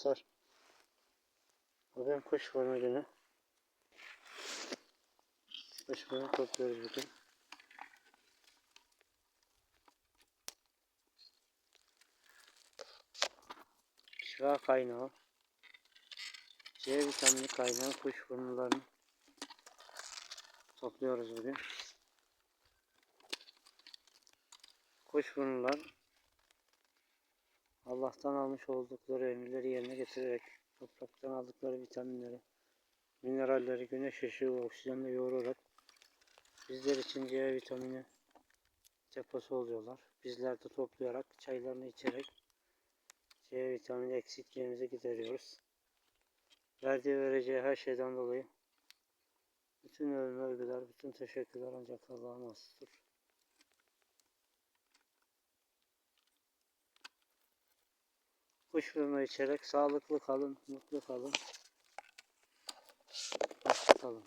dostlar. Bugün kuş burnu günü. Kuş burnu topluyoruz bugün. Şifa kaynağı. C vitamini kaynağı kuş burnularını topluyoruz bugün. Kuş burnular Allah'tan almış oldukları emirleri yerine getirerek topraktan aldıkları vitaminleri, mineralleri güneş ışığı oksijenle yoğurarak bizler için C vitamini deposu oluyorlar. Bizler de toplayarak çaylarını içerek C vitamini eksikliğimizi gideriyoruz. Verdiği vereceği her şeyden dolayı bütün övgü, övgüler, bütün teşekkürler ancak Allah'a mahsustur. Kuş burnu içerek sağlıklı kalın, mutlu kalın. Hoşça kalın.